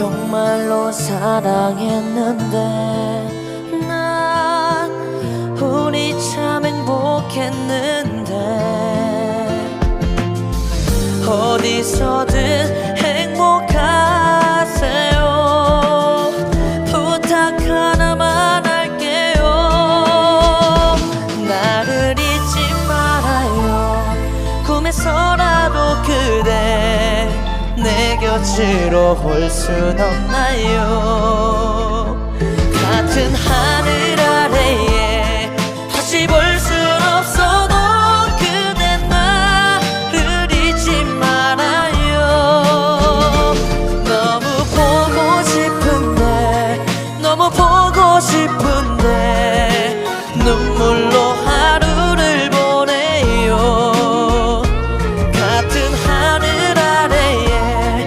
정말로 사랑했는데 난 우리 참 행복했는데 어디서든 행복하세요. 부탁 하나만 할게요. 나를 잊지 말아요. 그대 여치러 올 순 없나요? 같은 하늘 아래에 다시 볼 순 없어도 그대 나를 잊지 말아요. 너무 보고 싶은데 너무 보고 싶은데 눈물로